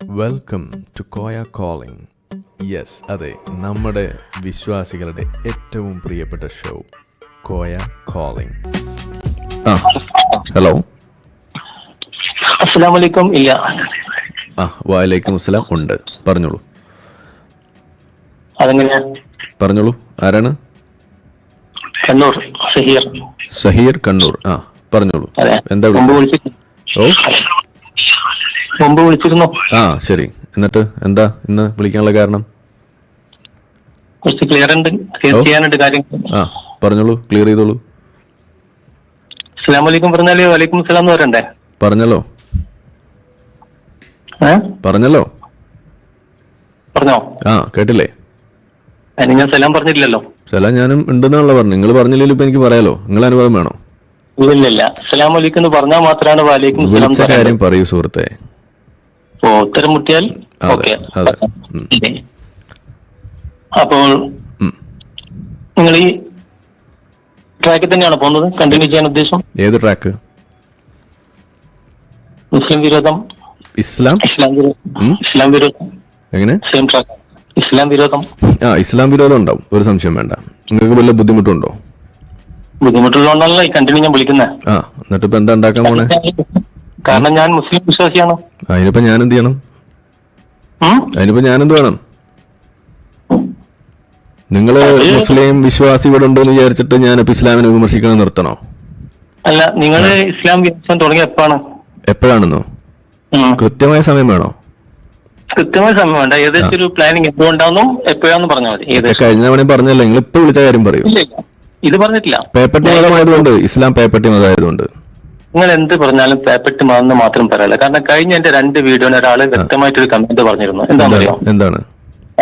Welcome to Koya calling yes അതെ നമ്മുടെ വിശ്വാസികളുടെ ഏറ്റവും പ്രിയപ്പെട്ട ഷോ കോയ കോളിംഗ് ആ ഹലോ അസ്സലാമലൈക്കും ഇല്ല. ആ വാലേക്കും അസ്സലാം ഉണ്ട്. പറഞ്ഞോളൂ. അതെങ്ങനെയാ? പറഞ്ഞോളൂ ആരാണ്? കണ്ണൂർ സഹീർ. സഹീർ കണ്ണൂർ ആ പറഞ്ഞോളൂ. അതെ എന്താ വിളിച്ചത്? ഓ? മുമ്പ് വിളിച്ചിരുന്നു. ആ ശരി. എന്നിട്ട് എന്താ ഇന്ന് വിളിക്കാനുള്ള കാരണം? കുറച്ച് ക്ലിയർ ഉണ്ട്. ക്ലിയർ. ചെയ്യാനുണ്ട് കാര്യങ്ങൾ ആ പറഞ്ഞോളൂ ക്ലിയർ ചെയ്തോളൂ. അസ്സലാമലൈക്കും പറഞ്ഞാൽ വലൈക്കും സലാം എന്ന് പറയണ്ടേ? പറഞ്ഞല്ലോ. ഏ? പറഞ്ഞല്ലോ. പറഞ്ഞോ? ആ കേട്ടില്ലേ? അതിന് ഞാൻ സലാം പറഞ്ഞില്ലല്ലോ സലാം ഞാനും ഉണ്ടെന്നാണല്ലോ പറഞ്ഞു നിങ്ങൾ പറഞ്ഞില്ലെങ്കിൽ ഇപ്പൊ എനിക്ക് പറയാലോ. നിങ്ങൾ അനുഭവം വേണോ? ഇല്ലില്ല. അസ്സലാമലൈക്കും എന്ന് പറഞ്ഞാൽ മാത്രമാണ് വലൈക്കും സലാം വിളിച്ച കാര്യം പറയൂ സുഹൃത്തെ. ഉത്തരം മുട്ടിയാൽ. അപ്പോൾ നിങ്ങൾ ഈ ട്രാക്കിൽ തന്നെയാണ് പോകുന്നത്? കണ്ടിന്യൂ ചെയ്യാൻ ഉദ്ദേശം? ഏത് ട്രാക്ക് മുസ്ലിം വിരോധം? ഇസ്ലാം? ഇസ്ലാം വിരോധം ഇസ്ലാം വിരോധം? എങ്ങനെ? സെയിം ട്രാക്ക് ഇസ്ലാം വിരോധം? ആ ഇസ്ലാം വിരോധം ഉണ്ടാവും. ഒരു സംശയം വേണ്ട. നിങ്ങൾക്ക് വല്ല ബുദ്ധിമുട്ടുണ്ടോ? ബുദ്ധിമുട്ടുള്ളതുകൊണ്ടല്ല കണ്ടിന്യൂ ഞാൻ വിളിക്കുന്നത് ആ എന്നിട്ട് ഇപ്പൊ എന്താ ഉണ്ടാക്കാൻ പോണേ? കാരണം ഞാൻ മുസ്ലിം വിശ്വാസിയാണ്. അതിനിപ്പോ ഞാൻ എന്ത് ചെയ്യണം? അതിനിപ്പോ ഞാൻ എന്ത് വേണം? നിങ്ങൾ മുസ്ലിം വിശ്വാസി ഇവിടെ ഉണ്ടെന്ന് വിചാരിച്ചിട്ട് ഞാൻ ഇപ്പൊ ഇസ്ലാമിനെ വിമർശിക്കണം നിർത്തണോ? അല്ല നിങ്ങൾ ഇസ്ലാം വിശ്വാസം തുടങ്ങിയ എപ്പോഴാണ് എപ്പോഴാണെന്നോ? കൃത്യമായ സമയം വേണോ? കൃത്യമായ സമയം വേണ്ട. ഏകദേശം ഒരു പ്ലാനിങ് എന്തുകൊണ്ടാണെന്നും എപ്പോഴാന്ന് പറഞ്ഞാൽ മതി. കഴിഞ്ഞ തവണ പറഞ്ഞല്ലേ നിങ്ങൾ ഇപ്പൊ വിളിച്ച കാര്യം പറയൂ. ഇത് പറഞ്ഞിട്ടില്ല. പേപ്പട്ടി മതമായതുകൊണ്ട് ഇസ്ലാം പേപ്പട്ടി മതമായതുകൊണ്ട്. നിങ്ങൾ എന്ത് പറഞ്ഞാലും പേപ്പറ്റ് മറന്ന് മാത്രം പറയല്ല. കാരണം കഴിഞ്ഞ എന്റെ രണ്ട് വീഡിയോന് ഒരാൾ വ്യക്തമായിട്ടൊരു കമന്റ് പറഞ്ഞിരുന്നു. എന്താണ്?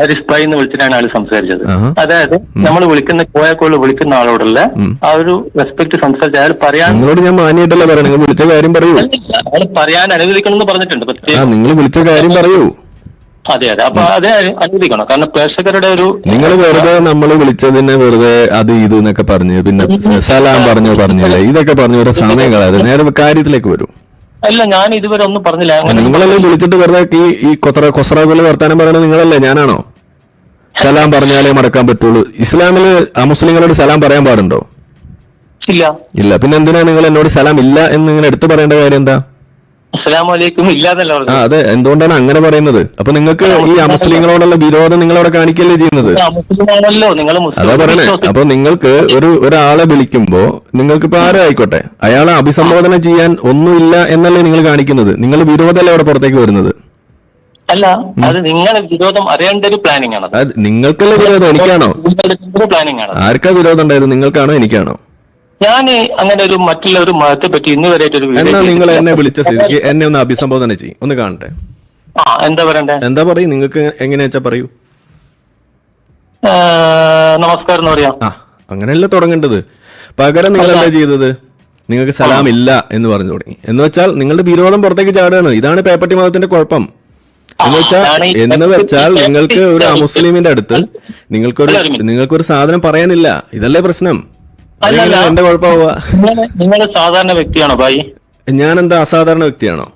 ഒരു സ്പൈ എന്ന് വിളിച്ചിട്ടാണ് ആൾ സംസാരിച്ചത്. അതായത് നമ്മൾ വിളിക്കുന്ന കോയക്കോൾ വിളിക്കുന്ന ആളോടുള്ള ആ ഒരു റെസ്പെക്ട് സംസാരിച്ച അയാൾ പറയാൻ നിങ്ങളോട് ഞാൻ മാനിയായിട്ടല്ല വിളിച്ച കാര്യം പറയൂ. അയാൾ പറയാൻ അനുവദിക്കണം എന്ന് പറഞ്ഞിട്ടുണ്ട് നിങ്ങൾ വിളിച്ച കാര്യം പറയൂ. അതെ അതെ. അപ്പൊ അത് അനുവദിക്കണം. കാരണം പ്രേക്ഷകരുടെ ഒരു നിങ്ങൾ വെറുതെ നമ്മൾ വിളിച്ചതിനെ വെറുതെ അത് ഇത് എന്നൊക്കെ പറഞ്ഞു പിന്നെ സലാം പറഞ്ഞു പറഞ്ഞില്ല ഇതൊക്കെ പറഞ്ഞു ഒരു സമയം കളയാതെ നേരെ കാര്യത്തിലേക്ക് വരും. അല്ല ഞാൻ ഇതുവരെ ഒന്നും പറഞ്ഞില്ല. നിങ്ങളല്ലേ വിളിച്ചിട്ട് വെറുതെ ഈ ഈ കൊത്ര കൊസറകൾ വർത്താനം പറയണത് നിങ്ങളല്ലേ ഞാനാണോ? സലാം പറഞ്ഞാലേ മടക്കാൻ പറ്റുള്ളൂ. ഇസ്ലാമിൽ അമുസ്ലിങ്ങളോട് സലാം പറയാൻ പാടുണ്ടോ? ഇല്ല. ഇല്ല. പിന്നെ എന്തിനാണ് നിങ്ങൾ എന്നോട് സലാം ഇല്ല എന്ന് ഇങ്ങനെ എടുത്തു പറയേണ്ട കാര്യം എന്താ? അതെ. എന്തുകൊണ്ടാണ് അങ്ങനെ പറയുന്നത്? അപ്പൊ നിങ്ങൾക്ക് ഈ അമുസ്ലിങ്ങളോടുള്ള വിരോധം നിങ്ങൾ അവിടെ കാണിക്കല്ലേ ചെയ്യുന്നത്? അതാ പറയണേ. അപ്പൊ നിങ്ങൾക്ക് ഒരു ഒരാളെ വിളിക്കുമ്പോ നിങ്ങൾക്ക് ഇപ്പൊ ആരും ആയിക്കോട്ടെ അയാളെ അഭിസംബോധന ചെയ്യാൻ ഒന്നുമില്ല എന്നല്ലേ നിങ്ങൾ കാണിക്കുന്നത്? നിങ്ങൾ വിരോധമല്ലേ അവിടെ പുറത്തേക്ക് വരുന്നത്? അല്ല അത് നിങ്ങൾ വിരോധം അറിയേണ്ട ഒരു പ്ലാനിങ് ആണ് നിങ്ങൾക്കല്ലേ വിരോധം? എനിക്കാണോ? ആണ് ആർക്കാ വിരോധം ഉണ്ടായത്? നിങ്ങൾക്കാണോ എനിക്കാണോ? ഞാൻ അങ്ങനെ ഒരു മറ്റുള്ള ഒരു മതത്തെ പറ്റി ഇന്ന് വരെ എന്നാ നിങ്ങൾ എന്നെ വിളിച്ച സ്ഥിതിക്ക് എന്നെ ഒന്ന് അഭിസംബോധന ചെയ്യും. ഒന്ന് കാണട്ടെ. ആ എന്താ പറയണ്ടേ? എന്താ പറയും? നിങ്ങൾക്ക് എങ്ങനെയാ വെച്ചാ പറയൂ. നമസ്കാരം എന്ന് പറയാം. ആ അങ്ങനെയല്ല തുടങ്ങേണ്ടത്. പകരം നിങ്ങൾ എന്താ ചെയ്തത്? നിങ്ങൾക്ക് സലാം ഇല്ല എന്ന് പറഞ്ഞു തുടങ്ങി. എന്ന് വെച്ചാൽ നിങ്ങളുടെ വിരോധം പുറത്തേക്ക് ചാടുകയാണ്. ഇതാണ് പേപ്പട്ടി മതത്തിന്റെ കുഴപ്പം. എന്ന് വെച്ചാൽ എന്ന് വെച്ചാൽ നിങ്ങൾക്ക് ഒരു മുസ്ലിമിന്റെ അമുസ്ലിമിന്റെ അടുത്ത് നിങ്ങൾക്കൊരു. നിങ്ങൾക്കൊരു സാധനം പറയാനില്ല. ഇതല്ലേ പ്രശ്നം. അല്ല, അതെങ്ങനെ അല്ല. എന്റെ കുഴപ്പമാവുക. നിങ്ങൾ സാധാരണ വ്യക്തിയാണോ ഭായി? ഞാൻ എന്താ അസാധാരണ വ്യക്തിയാണോ?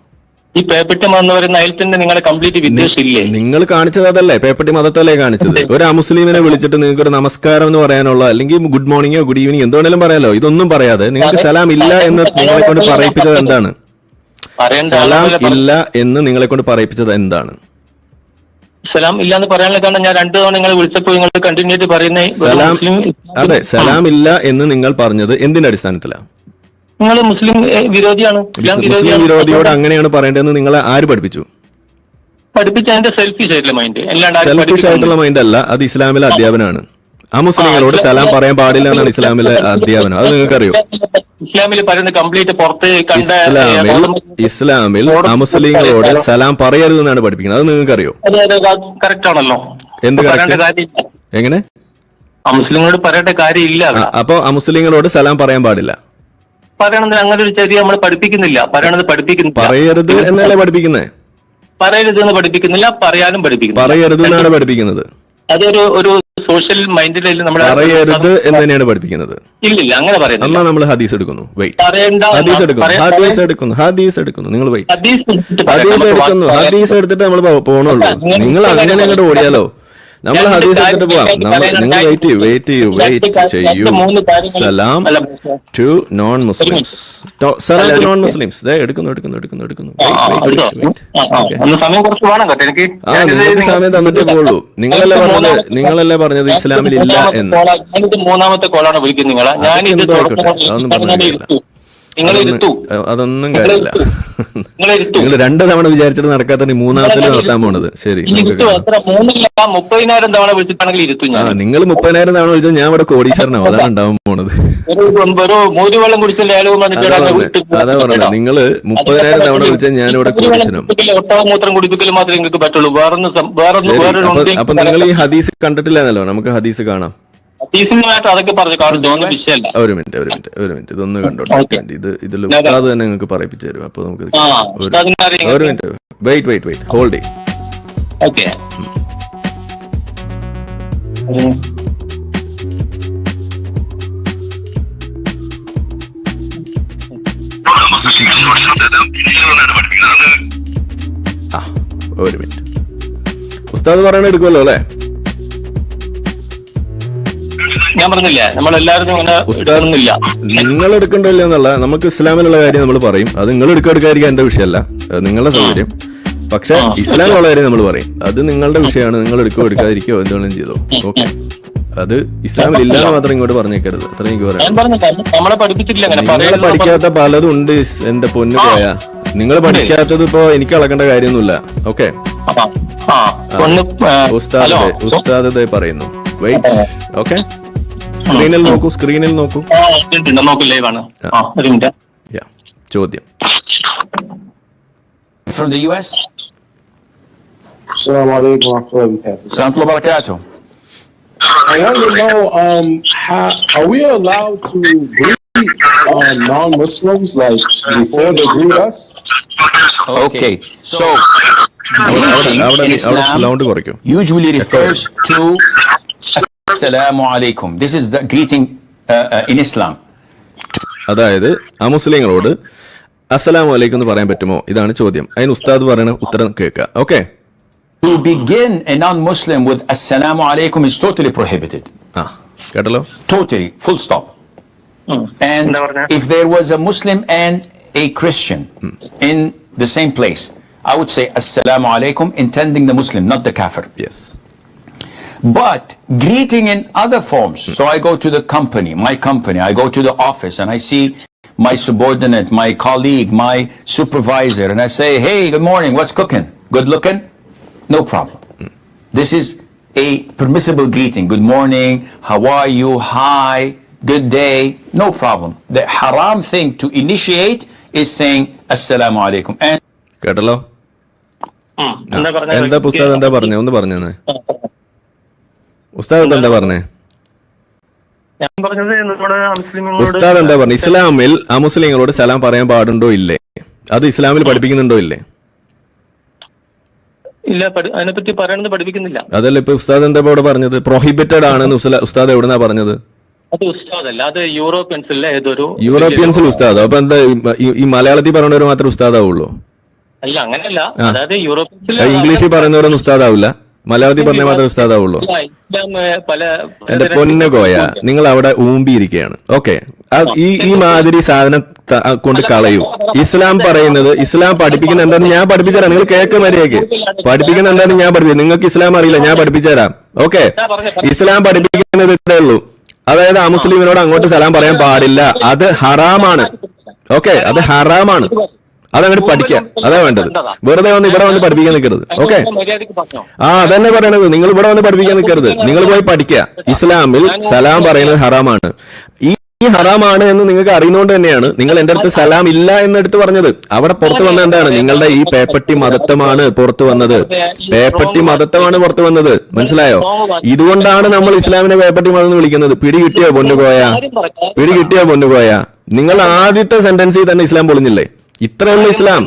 ഈ പേപ്പറ്റം എന്ന് പറയുന്ന അതിൽ തന്നെ നിങ്ങളെ കംപ്ലീറ്റ് വിദ്വേഷില്ലേ? നിങ്ങൾ കാണിച്ചത് അതല്ലേ പേപ്പട്ടി മതത്തല്ലേ കാണിച്ചത്? ഒരു അമുസ്ലിമിനെ വിളിച്ചിട്ട് നിങ്ങൾക്ക് ഒരു നമസ്കാരം എന്ന് പറയാനുള്ള അല്ലെങ്കിൽ ഗുഡ് മോർണിംഗോ ഗുഡ് ഈവനിങ് എന്തുവേണേലും പറയാലോ ഇതൊന്നും പറയാതെ നിങ്ങൾക്ക് സലാം ഇല്ല എന്ന് നിങ്ങളെ കൊണ്ട് പറയിപ്പിച്ചത് എന്താണ്? സലാം ഇല്ല എന്ന് നിങ്ങളെ കൊണ്ട് പറയിപ്പിച്ചത് എന്താണ്? സലാം ഇല്ല എന്ന് പറയാനുള്ള കാരണം ഞാൻ രണ്ടു തവണ നിങ്ങളെ വിളിച്ചപ്പോൾ നിങ്ങൾ കണ്ടിന്യൂ ആയിട്ട് പറയുന്ന സലാം അതെ സലാം ഇല്ല എന്ന് നിങ്ങൾ പറഞ്ഞത് എന്തിന്റെ അടിസ്ഥാനത്തിലാണ് നിങ്ങൾ മുസ്ലിം വിരോധിയാണ്. മുസ്ലിം വിരോധിയോട് അങ്ങനെയാണ് പറയേണ്ടതെന്ന് നിങ്ങളെ ആര് പഠിപ്പിച്ചു? പഠിപ്പിച്ച സെൽഫിഷ് ആയിട്ടുള്ള മൈൻഡ് സെൽഫിഷ് ആയിട്ടുള്ള മൈൻഡ് അല്ല അത് ഇസ്ലാമിലെ അധ്യാപനമാണ് ആ മുസ്ലിങ്ങളോട് സലാം പറയാൻ പാടില്ല എന്നാണ് ഇസ്ലാമിലെ അധ്യാപനം. അത് നിങ്ങൾക്കറിയോ? ഇസ്ലാമിൽ കംപ്ലീറ്റ് പുറത്ത് കണ്ട ഇസ്ലാമിൽ ഇസ്ലാമിൽ അമുസ്ലിങ്ങളോട് സലാം പറയരുത് എന്നാണ് പഠിപ്പിക്കുന്നത്. അത് നിങ്ങൾക്കറിയോ? കറക്റ്റ് ആണല്ലോ. എന്ത് എങ്ങനെ? ആ മുസ്ലിങ്ങളോട് പറയേണ്ട കാര്യമില്ല. അപ്പൊ അമുസ്ലിങ്ങളോട് സലാം പറയാൻ പാടില്ല. പറയണത് അങ്ങനെ ഒരു ചര്യ നമ്മൾ പഠിപ്പിക്കുന്നില്ല. പറയണത് പഠിപ്പിക്കുന്നു പറയരുത് എന്നല്ലേ പഠിപ്പിക്കുന്നത് പറയരുത് എന്ന് പഠിപ്പിക്കുന്നില്ല പറയാനും പഠിപ്പിക്കുന്നു പറയരുത് എന്നാണ് പഠിപ്പിക്കുന്നത്. അതൊരു ഒരു സോഷ്യൽ മൈൻഡിലല്ല നമ്മൾ അറിയരുത് എന്ന് തന്നെയാണ് പഠിപ്പിക്കുന്നത്. ഇല്ലില്ല അങ്ങനെ പറയുന്നത് എന്നാ നമ്മൾ ഹദീസ് എടുക്കുന്നു. വെയിറ്റ് ഹദീസ് എടുക്കുന്നു. ഹദീസ് എടുക്കുന്നു. ഹദീസ് എടുക്കുന്നു. നിങ്ങൾ വെയിറ്റ് ഹദീസ് എടുക്കുന്നു. ഹദീസ് എടുത്തിട്ട് നമ്മൾ പോണുള്ളൂ. നിങ്ങൾ അങ്ങനെ അങ്ങോട്ട് ഓടിയാലോ? നമ്മൾ ഹദീസ് എടുത്തിട്ട് പോവാം. നമ്മൾ നിങ്ങൾ വെയിറ്റ് ചെയ്യൂ വെയിറ്റ് ചെയ്യൂ വെയിറ്റ് ചെയ്യൂ. സലാം ടു നോൺ മുസ്ലിംസ് സലാം ടു നോൺ മുസ്ലിംസ് ദേ എടുക്കുന്നു എടുക്കുന്നു എടുക്കുന്നു എടുക്കുന്നു. ആ, നിങ്ങൾക്ക് നിങ്ങൾ- സമയം തന്നിട്ടേ പോളൂ നിങ്ങളല്ലേ പറഞ്ഞത്? നിങ്ങളല്ലേ പറഞ്ഞത് ഇസ്ലാമിൽ ഇല്ല എന്ന്. മൂന്നാമത്തെ കോളാണ് വിളിക്കുന്നത് അതൊന്നും പറഞ്ഞില്ല. അതൊന്നും- കാര്യമില്ല. നിങ്ങൾ രണ്ട് തവണ വിചാരിച്ചിട്ട് നടക്കാത്ത മൂന്നാമത്തിൽ നടത്താൻ പോണത്. ശരി മുപ്പതിനായിരം തവണ വിളിച്ചിട്ടാണെങ്കിൽ ഇരുത്തു ഞാൻ. നിങ്ങൾ മുപ്പതിനായിരം തവണ വിളിച്ചാൽ ഞാൻ ഇവിടെ കോടീശ്വരനാവും. അതാണ് ഉണ്ടാവാൻ പോണത്. കുടിച്ചില്ല അതാ പറഞ്ഞത്. നിങ്ങൾ മുപ്പതിനായിരം തവണ വിളിച്ചാൽ ഞാൻ ഇവിടെ കോടീശ്വരനാവും. കുടിപ്പിക്കൽ, ഒട്ടകമൂത്രം കുടിപ്പിക്കൽ മാത്രമേ നിങ്ങൾക്ക് പറ്റുള്ളൂ. വേറൊന്നും സം- വേറൊന്നും വേറൊരു അപ്പൊ അപ്പൊ നിങ്ങൾ ഈ ഹദീസ് കണ്ടിട്ടില്ല എന്നല്ലോ. നമുക്ക് ഹദീസ് കാണാം. ഹദീസിനുമായിട്ട് അതൊക്കെ പറഞ്ഞു കാരണം ഇതൊന്നും വിഷയമല്ല. ഒരു മിനിറ്റ് ഒരു മിനിറ്റ് ഒരു മിനിറ്റ്. ഇതൊന്ന് കണ്ടോട്ടെ. ഇത് ഇതിൽ ഉസ്താദ് തന്നെ നിങ്ങൾക്ക് പറയിപ്പിച്ചു തരും. അപ്പൊ നമുക്ക് ഒരു- minute. Wait wait wait hold okay ആ ഒരു മിനിറ്റ്. ഉസ്താദ് പറയണ എടുക്കുമല്ലോ അല്ലേ? ഞാൻ പറഞ്ഞില്ല നമ്മളെല്ലാവരും അങ്ങനെ നിങ്ങൾ എടുക്കണ്ടല്ലോ എന്നുള്ള നമുക്ക് ഇസ്ലാമിലുള്ള കാര്യം നമ്മൾ പറയും. അത് നിങ്ങൾ എടുക്കുക എടുക്കാതിരിക്കാൻ എന്റെ വിഷയമല്ല നിങ്ങളുടെ സൗകര്യം. പക്ഷെ ഇസ്ലാം ഇസ്ലാമിലുള്ള കാര്യം നമ്മൾ പറയും. അത് നിങ്ങളുടെ വിഷയമാണ് നിങ്ങൾ എടുക്കോ എടുക്കാതിരിക്കോ എന്തെങ്കിലും ചെയ്തോ. ഓക്കെ? അത് ഇസ്ലാമിൽ ഇല്ലാതെ മാത്രം ഇങ്ങോട്ട് പറഞ്ഞേക്കരുത്. അത്ര എനിക്ക് പറയാം പഠിക്കാത്ത പലതും ഉണ്ട് എന്റെ പൊന്നു പോയ നിങ്ങൾ പഠിക്കാത്തത് ഇപ്പോ എനിക്ക് അളക്കേണ്ട കാര്യമൊന്നുമില്ല. ഓക്കെ? ഉസ്താദ് ഉസ്താദ് പറയുന്നു. Wait okay? സ്ക്രീനിൽ നോക്കൂ സ്ക്രീനിൽ നോക്കൂ ആ, ഉണ്ട്, ഉണ്ട്. നോക്ക് ലൈവ് ആണ് ആ ഒരു മിനിറ്റ് യാ ചോദ്യം from the US. Assalamu alaikum wa rahmatullahi wa barakatuh. Assalamu barakatuh. I want to know, um, how, are we allowed to greet um, non-Muslims like before they greet us? Okay, so അവിടെ greeting അവിടെ in അവിടെ Islam sound കുറയ്ക്കും usually refers to Assalamu അലൈക്കും this is the greeting in Islam അതായത് ആ മുസ്ലിങ്ങളോട് അസ്സലാമു അലൈക്കും എന്ന് പറയാൻ പറ്റുമോ ഇതാണ് ചോദ്യം അതിന് ഉസ്താദ് പറയുന്ന ഉത്തരം കേൾക്കുക okay To begin a non-Muslim with Assalamu alaikum is totally prohibited. ആ കേട്ടല്ലോ Totally, full stop. ഉം. And എന്താ പറഞ്ഞേ? if there was a Muslim and a Christian in the same place, I would say Assalamu alaikum, intending the Muslim, not the Kafir. Yes But greeting in other forms. So I go to the company, my company, I go to the office and I see my subordinate, my colleague, my supervisor, and I say, hey, good morning, what's cooking? Good looking? No problem. This is a permissible greeting. Good morning, how are you? Hi, good day. No problem. The haram thing to initiate is saying, Assalamu alaikum. And കേട്ടല്ലോ ഉം. എന്താ പറഞ്ഞേ? എന്താ ഉസ്താദ് എന്താ പറഞ്ഞേ ഒന്ന് പറഞ്ഞേ ആ, പറഞ്ഞോ. ഉസ്താദ് എന്താ പറഞ്ഞേ? ഉസ്താദ് എന്താ പറഞ്ഞു? ഇസ്ലാമിൽ അമുസ്ലിങ്ങളോട് സലാം പറയാൻ പാടുണ്ടോ ഇല്ലേ? അത് ഇസ്ലാമിൽ പഠിപ്പിക്കുന്നുണ്ടോ ഇല്ലേ? ഇല്ല അതിനെപ്പറ്റി പറയണത് പഠിപ്പിക്കുന്നില്ല. അതല്ല ഇപ്പൊ ഉസ്താദ് എന്താ ഇവിടെ പറഞ്ഞത്? പ്രൊഹിബിറ്റഡ് ആണെന്ന് ഉസ്താദ് എവിടുന്നാ പറഞ്ഞത്? അത് ഉസ്താദല്ല അത് യൂറോപ്യൻസിലെ ഏതൊരു യൂറോപ്യൻസിൽ ഉസ്താദോ. അപ്പൊ എന്താ ഈ- മലയാളത്തിൽ പറയുന്നവർ മാത്രമേ ഉസ്താദാവുള്ളൂ? അല്ല അങ്ങനെയല്ല. അതായത് യൂറോപ്യൻസിൽ ആ, ഇംഗ്ലീഷിൽ പറയുന്നവരൊന്നും ഉസ്താദാവില്ല. മലയാളത്തിൽ പറഞ്ഞ മാത്രമേ ഉസ്താദാവുള്ളൂ. എന്റെ പൊന്നു കോയ നിങ്ങൾ അവിടെ ഊമ്പിയിരിക്കുകയാണ് ഓക്കെ. ഈ ഈ മാതിരി സാധനം കൊണ്ട് കളയൂ. ഇസ്ലാം പറയുന്നത് ഇസ്ലാം പഠിപ്പിക്കുന്ന എന്താന്ന് ഞാൻ പഠിപ്പിച്ചുതരാം. നിങ്ങൾ കേക്ക് മര്യാദയ്ക്ക് പഠിപ്പിക്കുന്ന എന്താന്ന് ഞാൻ പഠിപ്പിച്ചു. നിങ്ങൾക്ക് ഇസ്ലാം അറിയില്ല ഞാൻ പഠിപ്പിച്ചുതരാം. ഓക്കെ. ഇസ്ലാം പഠിപ്പിക്കുന്നത് ഇത്രേ ഉള്ളൂ. അതായത് ആ മുസ്ലിമിനോട് അങ്ങോട്ട് സലാം പറയാൻ പാടില്ല. അത് ഹറാമാണ്. ഓക്കെ അത് ഹറാമാണ്. അതങ്ങോട്ട് പഠിക്കാം. അതാ വേണ്ടത്. വെറുതെ വന്ന് ഇവിടെ വന്ന് പഠിപ്പിക്കാൻ നിൽക്കരുത് ഓക്കെ? ആ അതന്നെ പറയണത്. നിങ്ങൾ ഇവിടെ വന്ന് പഠിപ്പിക്കാൻ നിൽക്കരുത് നിങ്ങൾ പോയി പഠിക്കുക ഇസ്ലാമിൽ സലാം പറയുന്നത് ഹറാമാണ്. ഈ ഈ ഹറാമാണ് എന്ന് നിങ്ങൾക്ക് അറിയുന്നതുകൊണ്ട് തന്നെയാണ് നിങ്ങൾ എന്റെ അടുത്ത് സലാം ഇല്ല എന്ന് എടുത്ത് പറഞ്ഞത്. അവിടെ പുറത്ത് വന്ന എന്താണ്? നിങ്ങളുടെ ഈ പേപ്പട്ടി മതത്വമാണ് പുറത്തു വന്നത്. പേപ്പട്ടി മതത്വമാണ് പുറത്തു വന്നത്. മനസ്സിലായോ? ഇതുകൊണ്ടാണ് നമ്മൾ ഇസ്ലാമിനെ പേപ്പട്ടി മതം എന്ന് വിളിക്കുന്നത്. പിടി കിട്ടിയോ പൊന്നുപോയാ പിടി കിട്ടിയോ പൊന്നുപോയാ നിങ്ങൾ ആദ്യത്തെ സെന്റൻസിൽ തന്നെ ഇസ്ലാം പൊളിഞ്ഞില്ലേ? ഇത്രയുള്ള ഇസ്ലാം.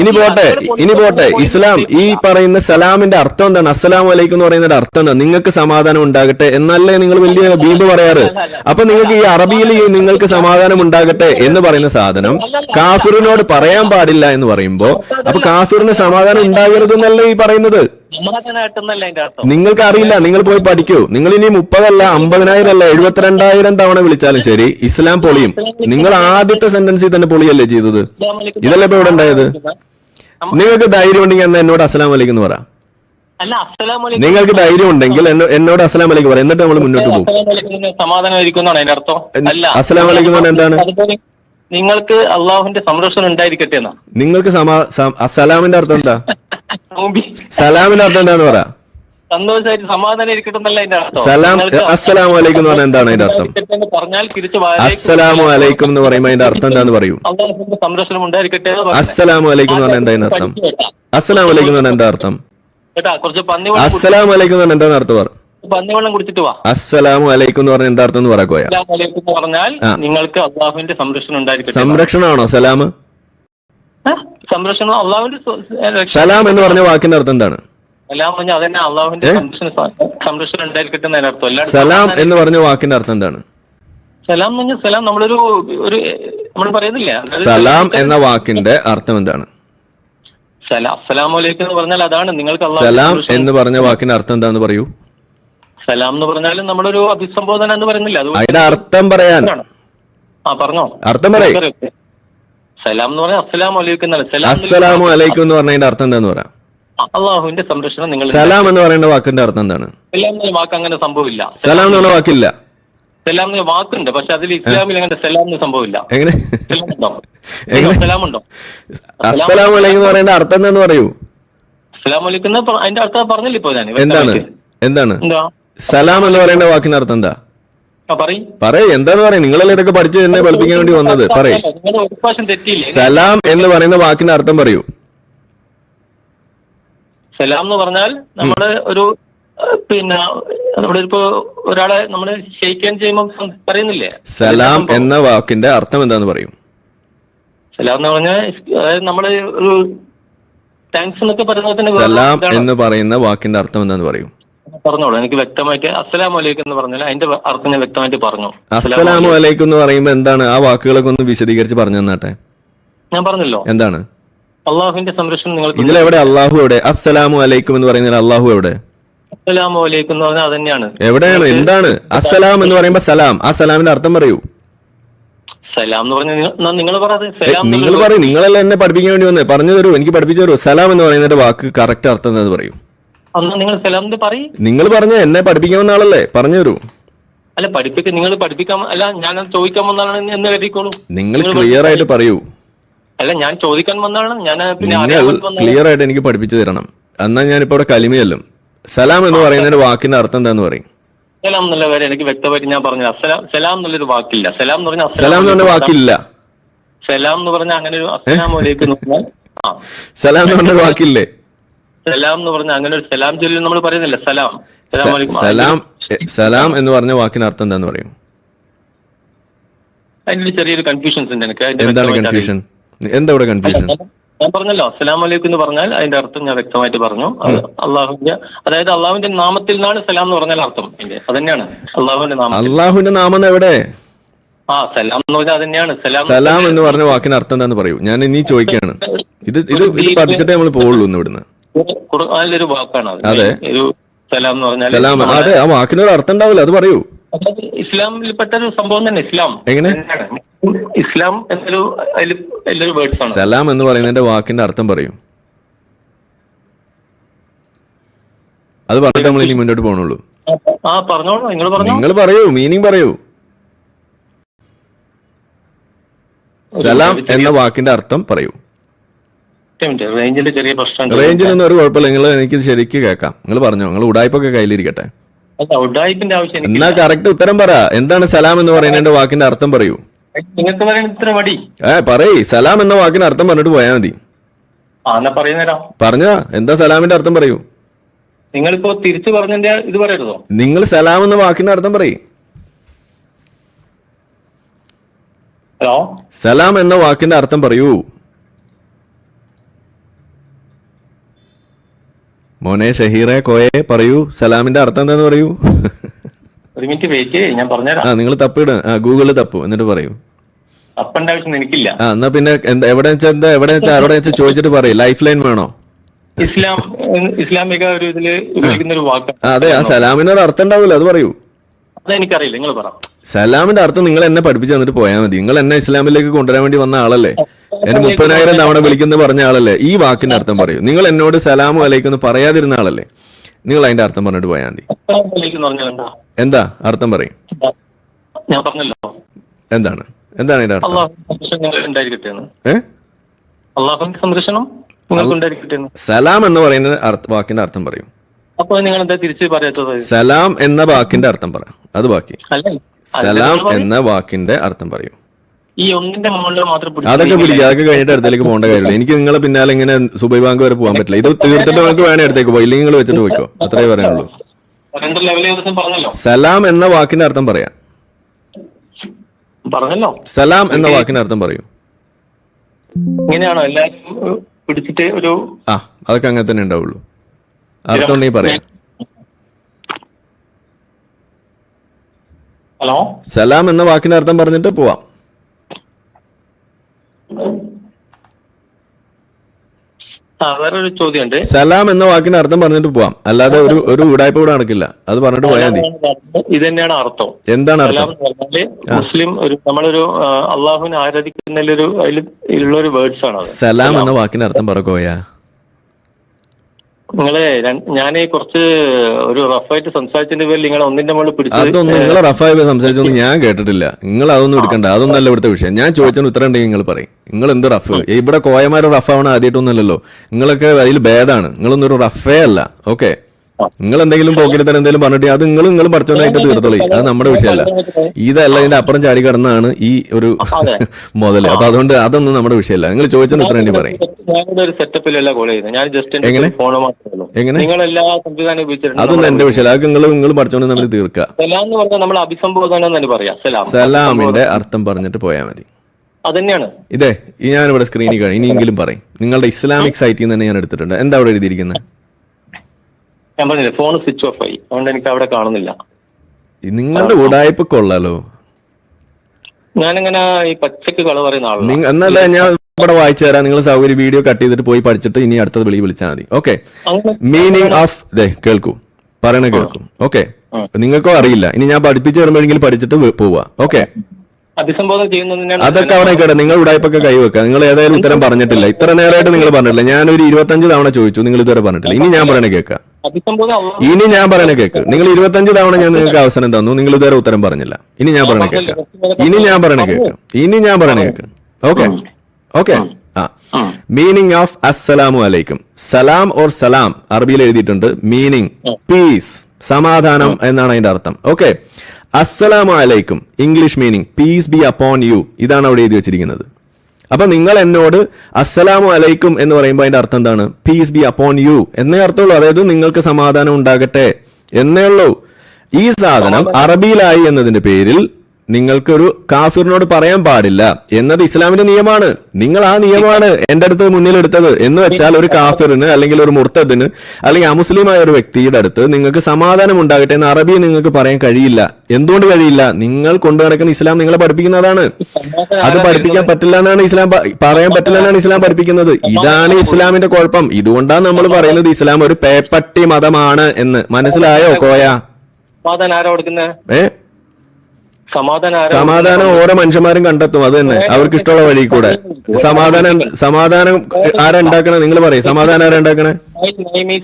ഇനി പോട്ടെ ഇനി പോട്ടെ ഇസ്ലാം ഈ പറയുന്ന സലാമിന്റെ അർത്ഥം എന്താണ്? അസ്സലാം വലൈക്കും എന്ന് പറയുന്നതിന്റെ അർത്ഥം എന്താ നിങ്ങൾക്ക് സമാധാനം ഉണ്ടാകട്ടെ എന്നല്ലേ നിങ്ങൾ വലിയ ബീബ് പറയാറ്. അപ്പൊ നിങ്ങൾക്ക് ഈ അറബിയിൽ നിങ്ങൾക്ക് സമാധാനം ഉണ്ടാകട്ടെ എന്ന് പറയുന്ന സാധനം കാഫിറിനോട് പറയാൻ പാടില്ല എന്ന് പറയുമ്പോ അപ്പൊ കാഫിറിന് സമാധാനം ഉണ്ടാകരുത് എന്നല്ലേ ഈ പറയുന്നത്? നിങ്ങൾക്ക് അറിയില്ല നിങ്ങൾ പോയി പഠിക്കൂ. നിങ്ങൾ ഇനി മുപ്പതല്ല അമ്പതിനായിരം അല്ല എഴുപത്തിരണ്ടായിരം തവണ വിളിച്ചാലും ശരി ഇസ്ലാം പൊളിയും. നിങ്ങൾ ആദ്യത്തെ സെന്റൻസിൽ തന്നെ പൊളിയല്ലേ ചെയ്തത്? ഇതല്ലേ ഇപ്പൊ ഇവിടെ ഉണ്ടായത്? നിങ്ങൾക്ക് ധൈര്യം ഉണ്ടെങ്കിൽ എന്നാ എന്നോട് അസ്സലാം വലൈക്കും എന്ന് പറ. നിങ്ങൾക്ക് ധൈര്യം ഉണ്ടെങ്കിൽ എന്നോട് അസ്സലാം വലൈക്കും പറ. എന്നിട്ട് നമ്മൾ മുന്നോട്ട് പോകും. അസ്സലാം എന്ന് എന്താണ്? നിങ്ങൾക്ക് അള്ളാഹുവിന്റെ സംരക്ഷണം ഉണ്ടായിരിക്കട്ടെ എന്നാ. നിങ്ങൾക്ക് അസ്സലാമിന്റെ അർത്ഥം എന്താ? സലാമിന്റെ അർത്ഥം എന്താന്ന് പറ. സന്തോഷമായിട്ട് സമാധാനം ഇരിക്കട്ടെ എന്നല്ല അതിന്റെ അർത്ഥം. സലാം അസ്സലാമു അലൈക്കും എന്ന് പറഞ്ഞാൽ എന്താണ് അതിന്റെ അർത്ഥം? പറഞ്ഞാൽ തിരിച്ച് അസ്സലാമു അലൈക്കും എന്ന് പറയുമ്പോൾ അതിന്റെ അർത്ഥം എന്താന്ന് പറയൂ. സംരക്ഷണം ഉണ്ടായിരിക്കട്ടെ എന്ന് അസ്സലാമു അലൈക്കും എന്ന് പറഞ്ഞാൽ എന്താ അർത്ഥം. അസ്സലാമു അലൈക്കും എന്ന് പറഞ്ഞാൽ എന്താ അർത്ഥം? അസ്സലാമു അലൈക്കും എന്ന് പറഞ്ഞാൽ എന്താണ് അർത്ഥം പറ? പന്നി വെള്ളം കുടിച്ചിട്ട് വാ. അസ്സലാമു അലൈക്കും എന്ന് പറഞ്ഞാൽ എന്താ അർത്ഥം എന്ന് പറയാ പറഞ്ഞാൽ നിങ്ങൾക്ക് അള്ളാഹുവിന്റെ സംരക്ഷണം ഉണ്ടായിരിക്കട്ടെ. സംരക്ഷണമാണോ സലാം? സംരക്ഷണം അള്ളാഹുവിന്റെ സലാം എന്ന് പറഞ്ഞ വാക്കിന്റെ അർത്ഥം എന്താണ്? സലാം എന്ന് പറഞ്ഞ വാക്കിന്റെ അർത്ഥം എന്താണ്? സലാം എന്ന് സലാം നമ്മളൊരു ഒരു നമ്മൾ പറയുന്നില്ല? സലാം എന്ന വാക്കിന്റെ അർത്ഥം എന്താണ്? സലാം എന്ന് പറഞ്ഞാൽ അതാണ്. നിങ്ങൾക്ക് സലാം എന്ന് പറഞ്ഞ വാക്കിന്റെ അർത്ഥം എന്താന്ന് പറയൂ? സലാം എന്ന് പറഞ്ഞാൽ നമ്മളൊരു അഭിസംബോധന എന്ന് പറയുന്നില്ല? അതുകൊണ്ട് അതിന്റെ അർത്ഥം പറയാൻ. ആ പറഞ്ഞോ. അർത്ഥം പറയ്. സലാം എന്ന് പറഞ്ഞാൽ അസ്സലാമു അലൈക്കും അസ്സലാമു എന്ന് പറഞ്ഞതിന്റെ അർത്ഥം എന്താന്ന് പറയാം? അള്ളാഹുവിന്റെ സംരക്ഷണം നിങ്ങൾ സലാം എന്ന് പറയുന്ന വാക്കിന്റെ അർത്ഥം എന്താണ്? സലാം എന്ന വാക്ക് അങ്ങനെ സംഭവമില്ല. സലാം എന്ന് പറഞ്ഞ വാക്കില്ല. സലാം എന്ന വാക്കുണ്ട് പക്ഷെ അതിൽ ഇസ്ലാമിൽ അങ്ങനെ സലാം എന്ന് സംഭവമില്ല. എങ്ങനെ? സലാം ഉണ്ടോ? എങ്ങനെ? സലാം ഉണ്ടോ? അസ്സലാമു അലൈക്കും എന്ന് പറയുന്ന അർത്ഥം എന്താന്ന് പറയൂ? സലാം പ- അതിന്റെ അർത്ഥം പറഞ്ഞില്ല ഇപ്പോ ഞാൻ? എന്താണ്? എന്താണ്? സലാം എന്ന് പറയുന്ന വാക്കിന്റെ അർത്ഥം എന്താ? പറയ്. എന്താന്ന് പറയും? നിങ്ങളല്ലേ ഇതൊക്കെ പഠിച്ച് എന്നെ പഠിപ്പിക്കാൻ വേണ്ടി വന്നത്? പറയ്. സലാം എന്ന് പറയുന്ന വാക്കിന്റെ അർത്ഥം പറയൂ. സലാം എന്ന് പറഞ്ഞാൽ നമ്മൾ ഒരു പിന്നെ നമ്മുടെ ഇപ്പോ ഒരാളെ നമ്മൾ ഷെയ്ക്കാൻ ചെയ്യുമ്പോൾ പറയുന്നില്ലേ? സലാം എന്ന വാക്കിന്റെ അർത്ഥം എന്താന്ന് പറയും. സലാം എന്ന് പറഞ്ഞാൽ അതായത് നമ്മൾ ഒരു താങ്ക്സ് എന്നൊക്കെ പറയുന്നത് സലാം എന്ന് പറയുന്ന വാക്കിന്റെ അർത്ഥം എന്താന്ന് പറയും. പറഞ്ഞോളൂ. എനിക്ക് വ്യക്തമായിട്ട് അസ്സലാം വലൈക്കും എന്ന് പറഞ്ഞാൽ അതിന്റെ അർത്ഥം ഞാൻ വ്യക്തമായിട്ട് പറഞ്ഞു. അസ്സലാമു അലൈക്കും എന്ന് പറയുമ്പോൾ എന്താണ് ആ വാക്കുകളൊക്കെ ഒന്ന് വിശദീകരിച്ച് പറഞ്ഞു തന്നാട്ടെ? ഞാൻ പറഞ്ഞല്ലോ. എന്താണ്? അള്ളാഹുവിന്റെ സംരക്ഷണം നിങ്ങൾക്ക് ഇതിലെവിടെ അള്ളാഹു എവിടെ? അസ്സലാമു അലൈക്കും എന്ന് പറയുന്ന അള്ളാഹു എവിടെ? അസ്സലാമു അലൈക്കും എന്ന് പറഞ്ഞാൽ അതന്നെയാണ്. എവിടെയാണ്? എന്താണ്? അസ്സലാം എന്ന് പറയുമ്പോ സലാം. ആ സലാമിന്റെ അർത്ഥം പറയൂ. സലാം എന്ന് പറഞ്ഞാൽ നിങ്ങൾ നിങ്ങൾ പറയും. നിങ്ങളല്ല എന്നെ പഠിപ്പിക്കാൻ വേണ്ടി വന്നേ? പറഞ്ഞു തരൂ. എനിക്ക് പഠിപ്പിച്ചു തരൂ. സലാം എന്ന് പറയുന്നതിന്റെ വാക്ക് കറക്റ്റ് അർത്ഥം എന്ന് പറയൂ. നിങ്ങൾ പറയും. നിങ്ങൾ പറഞ്ഞ എന്നെ പഠിപ്പിക്കാവുന്ന ആളല്ലേ? പറഞ്ഞു തരൂ അല്ല പഠിപ്പിക്ക നിങ്ങൾ പഠിപ്പിക്കാൻ അല്ല ഞാൻ ചോദിക്കാൻ വന്നാണ് എന്ന് കരുതിക്കോളൂ. നിങ്ങൾ ക്ലിയർ ആയിട്ട് പറയൂ. അല്ല ഞാൻ ചോദിക്കാൻ വന്നാണ് ഞാൻ പിന്നെ ക്ലിയർ ആയിട്ട് എനിക്ക് പഠിപ്പിച്ചു തരണം. എന്നാ ഞാനിപ്പോ ഇവിടെ കലിമയല്ലും. സലാം എന്ന് പറയുന്നതിന്റെ വാക്കിന്റെ അർത്ഥം എന്താന്ന് പറയും? സലാം എന്നുള്ള പേര് എനിക്ക് വ്യക്തമായിട്ട് ഞാൻ പറഞ്ഞു അസ്സലാം സലാം എന്നുള്ളൊരു വാക്കില്ല. സലാം എന്ന് പറഞ്ഞാൽ സലാം എന്ന് പറഞ്ഞ വാക്കില്ല. സലാം എന്ന് പറഞ്ഞാൽ അങ്ങനെ ഒരു അസ്സലാം വലൈക്കും ആ. സലാം എന്ന് പറഞ്ഞ വാക്കില്ലേ? സലാം എന്ന് പറഞ്ഞ അങ്ങനെ ഒരു സലാം ചൊല്ലി നമ്മൾ പറയുന്നില്ല? സലാം. സലാം സലാം സലാം എന്ന് പറഞ്ഞ വാക്കിന് അർത്ഥം എന്താന്ന് പറയും? അതിന്റെ ചെറിയൊരു കൺഫ്യൂഷൻസ് ഉണ്ട് എനിക്ക്. എന്താണ് കൺഫ്യൂഷൻ എന്താ ഇവിടെ കൺഫ്യൂഷൻ ഞാൻ പറഞ്ഞല്ലോ അസ്സലാം അലൈക്കും എന്ന് പറഞ്ഞാൽ അതിന്റെ അർത്ഥം ഞാൻ വ്യക്തമായിട്ട് പറഞ്ഞു. അള്ളാഹുവിന്റെ അതായത് അള്ളാഹുവിന്റെ നാമത്തിൽ നിന്നാണ് സലാം എന്ന് പറഞ്ഞാൽ അർത്ഥം. അത് അതന്നെയാണ് അള്ളാഹുവിന്റെ നാമം അള്ളാഹുവിന്റെ നാമം എവിടെ? ആ സലാം എന്ന് പറഞ്ഞാൽ അതന്നെയാണ് സലാം സലാം എന്ന് പറഞ്ഞ വാക്കിന് അർത്ഥം എന്താന്ന് പറയൂ. ഞാൻ ഇനി ചോദിക്കുകയാണ്. ഇത് ഇത് ഇത് പഠിച്ചിട്ടേ നമ്മൾ പോവുള്ളൂ ഇന്ന് ഇവിടുന്ന്. ഖുർആനിലൊരു വാക്കാണ് അത്. ഒരു സലാം എന്ന് പറഞ്ഞാൽ അതെ ആ വാക്കിന് ഒരു അർത്ഥം ഉണ്ടാവില്ല അത് പറയൂ. ഇസ്ലാമിൽപ്പെട്ട ഒരു സംഭവം തന്നെ ഇസ്ലാം. എങ്ങനെ? ഇസ്ലാം എന്നൊരു വലിയൊരു വേർഡ്സ് ആണ്. സലാം എന്ന് പറയുന്നതിന്റെ വാക്കിന്റെ അർത്ഥം പറയൂ. അത് പറഞ്ഞിട്ട് നമ്മൾ ഇനി മുന്നോട്ട് പോകണുള്ളൂ ആ പറഞ്ഞോളൂ. നിങ്ങൾ പറഞ്ഞു. നിങ്ങൾ പറയൂ മീനിങ് പറയൂ. സലാം എന്ന വാക്കിന്റെ അർത്ഥം പറയൂ. റേഞ്ചിന്റെ ചെറിയ പ്രശ്നം റേഞ്ചിനൊന്നും ഒരു കുഴപ്പമില്ല. നിങ്ങൾ എനിക്ക് ശരിക്ക് കേൾക്കാം. നിങ്ങൾ പറഞ്ഞോ. നിങ്ങൾ ഉടായ്പൊക്കെ കയ്യിലിരിക്കട്ടെ. ആവശ്യം എന്നാ. കറക്റ്റ് ഉത്തരം പറ. എന്താണ് സലാം എന്ന് പറയുന്നതിന്റെ വാക്കിന്റെ അർത്ഥം പറയൂ. നിങ്ങൾക്ക് പറയുന്നത് ഇത്ര മടി ഏ പറയ്. സലാം എന്ന വാക്കിന് അർത്ഥം പറഞ്ഞിട്ട് പോയാൽ മതി. പറഞ്ഞാ. എന്താ സലാമിന്റെ അർത്ഥം പറയൂ. നിങ്ങളിപ്പോ തിരിച്ചു പറഞ്ഞതിന്റെ ഇത് പറയരുതോ? നിങ്ങൾ സലാം എന്ന വാക്കിന്റെ അർത്ഥം പറയ്. ഹലോ? സലാം എന്ന വാക്കിന്റെ അർത്ഥം പറയൂ. മോനെ ഷഹീറെ കോയെ പറയൂ. സലാമിന്റെ അർത്ഥം എന്താന്ന് പറയൂ? ഒരു മിനിറ്റ് വെയിറ്റ് ഞാൻ ആ നിങ്ങൾ തപ്പിട ആ ഗൂഗിളിൽ തപ്പു എന്നിട്ട് പറയൂ. ആവശ്യം എനിക്കില്ല. ആ എന്നാ പിന്നെ എന്താ എവിടെ വെച്ചാ എന്താ എവിടെ വെച്ചാ അവിടെ വെച്ച് ചോദിച്ചിട്ട് പറയും. ലൈഫ് ലൈൻ വേണോ? ഇസ്ലാം ഇസ്ലാമിക ഒരു ഇതിൽ ഉപയോഗിക്കുന്ന ഒരു വാക്ക്. ആ, അതെ ആ സലാമിന് ഒരു അർത്ഥം ഉണ്ടാവില്ല അത് പറയൂ. അതെനിക്കറിയില്ല നിങ്ങൾ പറ. സലാമിന്റെ അർത്ഥം നിങ്ങൾ എന്നെ പഠിപ്പിച്ചു തന്നിട്ട് പോയാൽ മതി. നിങ്ങൾ എന്നെ ഇസ്ലാമിലേക്ക് കൊണ്ടുവരാൻ വേണ്ടി വന്ന ആളല്ലേ? എന്നെ മുപ്പതിനായിരം തവണ വിളിക്കുന്ന പറഞ്ഞ ആളല്ലേ? ഈ വാക്കിന്റെ അർത്ഥം പറയൂ. നിങ്ങൾ എന്നോട് സലാമു അലൈക്കും എന്ന് പറയാതിരുന്ന ആളല്ലേ? നിങ്ങൾ അതിന്റെ അർത്ഥം പറഞ്ഞിട്ട് പോയാൽ മതി. എന്താ? അർത്ഥം പറയും. ഞാൻ പറഞ്ഞല്ലോ. എന്താണ്? എന്താണ് അതിന്റെ അർത്ഥം? സംരക്ഷണം സലാം എന്ന് പറയുന്ന വാക്കിന്റെ അർത്ഥം പറയും. അപ്പൊ നിങ്ങൾ എന്താ തിരിച്ച് പറയാത്തത്? സലാം എന്ന വാക്കിന്റെ അർത്ഥം പറ. അത് ബാക്കി. സലാം എന്ന വാക്കിന്റെ അർത്ഥം പറയൂ. ഈ ഒന്നിന്റെ മുകളിൽ മാത്രം അതൊക്കെ പിടിക്കുക അതൊക്കെ കഴിഞ്ഞിട്ട് അടുത്തേക്ക് പോകേണ്ട കാര്യമില്ല. എനിക്ക് നിങ്ങളെ പിന്നാലെ ഇങ്ങനെ സുബൈ ബാങ്ക് വരെ പോകാൻ പറ്റില്ല. ഇത് തീർത്തിട്ട് നമുക്ക് വേണേ അടുത്തേക്ക് പോയി ഇല്ലെങ്കിൽ നിങ്ങൾ വെച്ചിട്ട് പോയിക്കോ. അത്രേ പറയാനുള്ളൂ. സലാം എന്ന വാക്കിന്റെ അർത്ഥം പറയാം. പറഞ്ഞല്ലോ. സലാം എന്ന വാക്കിന്റെ അർത്ഥം പറയൂ. ഇങ്ങനെയാണോ? പിടിച്ചിട്ട് ഒരു ആ അതൊക്കെ അങ്ങനെ തന്നെ ഉണ്ടാവുള്ളൂ. അർത്ഥം ഉണ്ടെങ്കിൽ പറയാം. ഹലോ? സലാം എന്ന വാക്കിന്റെ അർത്ഥം പറഞ്ഞിട്ട് പോവാം. വേറൊരു ചോദ്യമുണ്ട്. സലാം എന്ന വാക്കിന്റെ അർത്ഥം പറഞ്ഞിട്ട് പോവാം. അല്ലാതെ ഒരു ഒരു ഉടായ്പ ഇവിടെ നടക്കില്ല. അത് പറഞ്ഞിട്ട് പോയാൽ മതി. ഇത് തന്നെയാണ് അർത്ഥം. എന്താണ് അർത്ഥം? മുസ്ലിം ഒരു നമ്മളൊരു അള്ളാഹുവിനെ ആരാധിക്കുന്നതിലൊരു അതിൽ ഉള്ള ഒരു വേർഡ്സ് ആണ് സലാം എന്ന വാക്കിന്റെ അർത്ഥം പറക്കോയാ കോയ നിങ്ങളെ ഞാൻ കുറച്ച് ഒരു റഫായിട്ട് സംസാരിച്ചതിന്റെ പേരിൽ നിങ്ങൾ ഒന്നിന്റെ മുകളിൽ പിടിച്ച് അതൊന്നും നിങ്ങൾ റഫായി സംസാരിച്ചൊന്നും ഞാൻ കേട്ടിട്ടില്ല. നിങ്ങൾ അതൊന്നും എടുക്കണ്ട. അതൊന്നല്ല ഇവിടുത്തെ വിഷയം. ഞാൻ ചോദിച്ചതിന് ഉത്തരം ഉണ്ടെങ്കിൽ നിങ്ങൾ പറയും. നിങ്ങൾ എന്ത് റഫ് ഇവിടെ കോയമാര് റഫ് ആവണ ആദ്യമായിട്ടൊന്നുമല്ലല്ലോ നിങ്ങളൊക്കെ അതിൽ ഭേദമാണ് നിങ്ങളൊന്നും ഒരു റഫേ അല്ല. ഓക്കെ നിങ്ങൾ എന്തെങ്കിലും പോക്കിരി തരം എന്തെങ്കിലും പറഞ്ഞിട്ട് അത് നിങ്ങൾ നിങ്ങൾ പഠിച്ചോണ്ടായിട്ട് തീർത്തോളി. അത് നമ്മുടെ വിഷയമല്ല. ഇതല്ല ഇതിന്റെ അപ്പുറം ചാടി കടന്നാണ് ഈ ഒരു. മുതൽ. അപ്പൊ അതുകൊണ്ട് അതൊന്നും നമ്മുടെ വിഷയമല്ല. നിങ്ങൾ ചോദിച്ചതിന് ഉത്തരം വേണ്ടി പറയും. സംവിധാനം ഉപയോഗിച്ചിട്ടുണ്ട്. അതൊന്നും എന്റെ വിഷയമല്ല. അത് നിങ്ങൾ നിങ്ങൾ പഠിച്ചോണ്ട് നമ്മൾ തീർക്കുക. നമ്മൾ അഭിസംബോധന പറയാം. സലാമിന്റെ അർത്ഥം പറഞ്ഞിട്ട് പോയാൽ മതി. അതന്നെയാണ്. ഇതേ ഞാനിവിടെ സ്ക്രീനിൽ കഴിഞ്ഞു ഇനിയെങ്കിലും പറയും. നിങ്ങളുടെ ഇസ്ലാമിക് സൈറ്റിൽ നിന്ന് തന്നെ ഞാൻ എടുത്തിട്ടുണ്ട്. എന്താ അവിടെ എഴുതിയിരിക്കുന്നത്? ഞാൻ പറഞ്ഞില്ലേ ഫോൺ സ്വിച്ച് ഓഫ് ആയി. അതുകൊണ്ട് എനിക്ക് അവിടെ കാണുന്നില്ല. നിങ്ങളുടെ ഉടായ്പ കൊള്ളാലോ. ഞാനിങ്ങനെ ഈ പച്ചക്ക് കള പറയുന്ന ആളാണ് എന്നല്ല ഞാൻ ഇവിടെ വായിച്ചു തരാം. നിങ്ങൾ സൗകര്യം വീഡിയോ കട്ട് ചെയ്തിട്ട് പോയി പഠിച്ചിട്ട് ഇനി അടുത്തത് വിളി വിളിച്ചാൽ മതി. ഓക്കെ മീനിങ് ഓഫ് ദേ കേൾക്കൂ. പറയണ കേൾക്കും. ഓക്കെ നിങ്ങൾക്കോ അറിയില്ല. ഇനി ഞാൻ പഠിപ്പിച്ചു വരുമ്പോഴെങ്കിലും പഠിച്ചിട്ട് വി- പോവാ. ഓക്കെ അഭിസംബോധന ചെയ്യുന്നതിനാണ് അതൊക്കെ അവിടെ കേട്ടെ നിങ്ങൾ ഉടായ്പൊക്കെ കൈവെക്കുക നിങ്ങൾ ഏതായാലും ഉത്തരം പറഞ്ഞിട്ടില്ല. ഇത്ര നേരമായിട്ട് നിങ്ങൾ പറഞ്ഞിട്ടില്ല. ഞാൻ ഒരു ഇരുപത്തഞ്ച് തവണ ചോദിച്ചു. നിങ്ങൾ ഇതുവരെ പറഞ്ഞിട്ടില്ല. ഇനി ഞാൻ പറയണേ കേൾക്കാം. ഇനി ഞാൻ പറയണ കേക്ക്. നിങ്ങൾ ഇരുപത്തഞ്ച് തവണ ഞാൻ നിങ്ങൾക്ക് അവസരം തന്നു. നിങ്ങൾ ഇതുവരെ ഉത്തരം പറഞ്ഞില്ല. ഇനി ഞാൻ പറയണ കേക്ക്. ഇനി ഞാൻ പറയണ കേക്ക്. ഇനി ഞാൻ പറയണ കേക്ക്. ഓക്കെ? ഓക്കെ? ആ. മീനിങ് ഓഫ് അസ്സലാമു അലൈക്കും സലാം ഓർ സലാം അറബിയിൽ എഴുതിയിട്ടുണ്ട് മീനിങ് പീസ് സമാധാനം എന്നാണ് അതിന്റെ അർത്ഥം. ഓക്കെ? അസ്സലാമു അലൈക്കും English meaning peace be upon you ഇതാണ് അവിടെ എഴുതി വെച്ചിരിക്കുന്നത്. അപ്പൊ നിങ്ങൾ എന്നോട് അസ്സലാമു അലൈക്കും എന്ന് പറയുമ്പോൾ അതിന്റെ അർത്ഥം എന്താണ്? പീസ് ബി അപ്പോൺ യു എന്നേ അർത്ഥമുള്ളൂ. അതായത് നിങ്ങൾക്ക് സമാധാനം ഉണ്ടാകട്ടെ എന്നേ ഉള്ളൂ. ഈ സാധനം അറബിയിലായി എന്നതിന്റെ പേരിൽ നിങ്ങൾക്കൊരു കാഫിറിനോട് പറയാൻ പാടില്ല. എന്നത് ഇസ്ലാമിന്റെ നിയമമാണ്. നിങ്ങൾ ആ നിയമമാണ് എന്റെ അടുത്ത് മുന്നിൽ എടുത്തത് എന്ന് വെച്ചാൽ ഒരു കാഫിറിന് അല്ലെങ്കിൽ ഒരു മുർത്തദിന് അല്ലെങ്കിൽ അമുസ്ലിമായ ഒരു വ്യക്തിയുടെ അടുത്ത് നിങ്ങൾക്ക് സമാധാനം ഉണ്ടാകട്ടെ എന്ന് അറബി നിങ്ങൾക്ക് പറയാൻ കഴിയില്ല. എന്തുകൊണ്ട് കഴിയില്ല? നിങ്ങൾ കൊണ്ടു നടക്കുന്ന ഇസ്ലാം നിങ്ങളെ പഠിപ്പിക്കുന്നതാണ്. അത് പഠിപ്പിക്കാൻ പറ്റില്ല എന്നാണ് ഇസ്ലാം പറയാൻ പറ്റില്ല എന്നാണ് ഇസ്ലാം പഠിപ്പിക്കുന്നത്. ഇതാണ് ഇസ്ലാമിന്റെ കുഴപ്പം. ഇതുകൊണ്ടാണ് നമ്മൾ പറയുന്നത് ഇസ്ലാം ഒരു പേപ്പട്ടി മതമാണ് എന്ന്. മനസ്സിലായോ കോയ? ഏഹ് സമാധാനം സമാധാനം ഓരോ മനുഷ്യന്മാരും കണ്ടെത്തും അത് തന്നെ. അവർക്ക് ഇഷ്ടമുള്ള വഴി കൂടെ. സമാധാനം സമാധാനം ആരാ ഉണ്ടാക്കണേ? നിങ്ങൾ പറയും. സമാധാനം ആരാ ഉണ്ടാക്കണേ? ഓൺലി.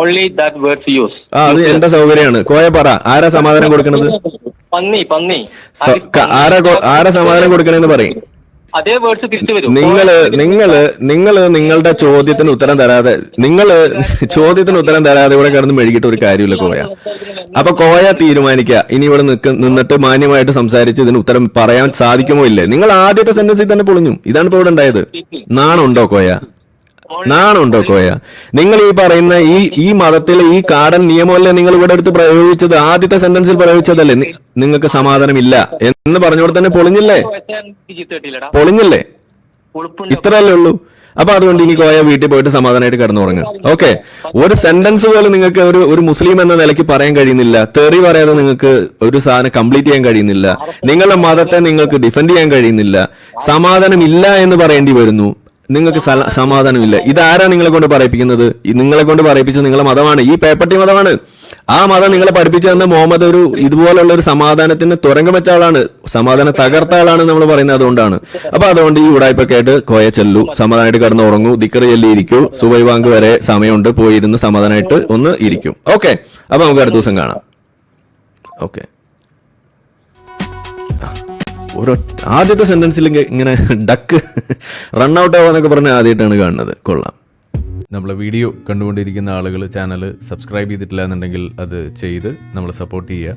Only that words ആ അത് എന്റെ സൗകര്യമാണ്. കോയ പറ. ആരാ സമാധാനം കൊടുക്കണത്? പന്നി പന്നി. ആരാ ആരാ സമാധാനം കൊടുക്കണേന്ന് പറയും. അതേ വേർഡ്സ് തിരിച്ചു വരും. നിങ്ങൾ നിങ്ങൾ നിങ്ങൾ നിങ്ങളുടെ ചോദ്യത്തിന് ഉത്തരം തരാതെ നിങ്ങൾ ചോദ്യത്തിന് ഉത്തരം തരാതെ ഇവിടെ കിടന്ന് മെഴുകിട്ട് ഒരു കാര്യമില്ല കോയ. അപ്പൊ കോയ തീരുമാനിക്കുക ഇനി ഇവിടെ നിൽക്ക നിന്നിട്ട് മാന്യമായിട്ട് സംസാരിച്ച് ഇതിന് ഉത്തരം പറയാൻ സാധിക്കുമോ ഇല്ലേ? നിങ്ങൾ ആദ്യത്തെ സെന്റൻസിൽ തന്നെ പൊളിഞ്ഞു. ഇതാണ് ഇപ്പൊ ഇവിടെ ഉണ്ടായത്. നാണുണ്ടോ കോയ? നാണുണ്ടോ കോയ? നിങ്ങൾ ഈ പറയുന്ന ഈ ഈ മതത്തിലെ ഈ കാടൻ നിയമമല്ലേ നിങ്ങൾ ഇവിടെ എടുത്ത് പ്രയോഗിച്ചത്? ആദ്യത്തെ സെന്റൻസിൽ പ്രയോഗിച്ചതല്ലേ? നിങ്ങൾക്ക് സമാധാനമില്ല എന്ന് പറഞ്ഞോടെ തന്നെ പൊളിഞ്ഞില്ലേ? പൊളിഞ്ഞില്ലേ? ഇത്രയല്ലേ ഉള്ളൂ. അപ്പൊ അതുകൊണ്ട് ഇനി കോയ വീട്ടിൽ പോയിട്ട് സമാധാനമായിട്ട് കിടന്നുറങ്ങുക ഓക്കെ. ഒരു സെന്റൻസ് പോലും നിങ്ങൾക്ക് ഒരു ഒരു മുസ്ലിം എന്ന നിലയ്ക്ക് പറയാൻ കഴിയുന്നില്ല. തെറി പറയാതെ നിങ്ങൾക്ക് ഒരു സാധനം കംപ്ലീറ്റ് ചെയ്യാൻ കഴിയുന്നില്ല. നിങ്ങളുടെ മതത്തെ നിങ്ങൾക്ക് ഡിഫെൻഡ് ചെയ്യാൻ കഴിയുന്നില്ല. സമാധാനം ഇല്ല എന്ന് പറയേണ്ടി വരുന്നു. നിങ്ങൾക്ക് സമാധാനമില്ല. ഇതാരാ നിങ്ങളെ കൊണ്ട് പറയിപ്പിക്കുന്നത്? നിങ്ങളെ കൊണ്ട് പറയിപ്പിച്ച നിങ്ങളെ മതമാണ്. ഈ പേപ്പട്ടി മതമാണ്. ആ മതം നിങ്ങളെ പഠിപ്പിച്ചു തന്ന മുഹമ്മദ് ഒരു ഇതുപോലുള്ള ഒരു സമാധാനത്തിന് തുരങ്കം വെച്ച ആളാണ്. സമാധാനം തകർത്ത ആളാണ് നമ്മൾ പറയുന്നത് അതുകൊണ്ടാണ്. അപ്പൊ അതുകൊണ്ട് ഈ ഉടായ്പൊക്കെ ആയിട്ട് കോയ ചെല്ലു. സമാധാനമായിട്ട് കിടന്ന് ഉറങ്ങൂ. ദിക്കറി ചെല്ലി ഇരിക്കൂ. സുബൈ ബാങ്ക് വരെ സമയമുണ്ട്. പോയിരുന്ന് സമാധാനമായിട്ട് ഒന്ന് ഇരിക്കും. ഓക്കെ. അപ്പൊ നമുക്ക് അടുത്ത ദിവസം കാണാം. ഓക്കെ. ഓരോ ആദ്യത്തെ സെന്റൻസിൽ ഇങ്ങനെ ഡക്ക് റൺ ഔട്ട് ആവാന്നൊക്കെ പറഞ്ഞ ആദ്യമായിട്ടാണ് കാണുന്നത്. കൊള്ളാം. നമ്മളെ വീഡിയോ കണ്ടുകൊണ്ടിരിക്കുന്ന ആളുകൾ ചാനൽ സബ്സ്ക്രൈബ് ചെയ്തിട്ടില്ല എന്നുണ്ടെങ്കിൽ അത് ചെയ്ത് നമ്മളെ സപ്പോർട്ട് ചെയ്യുക.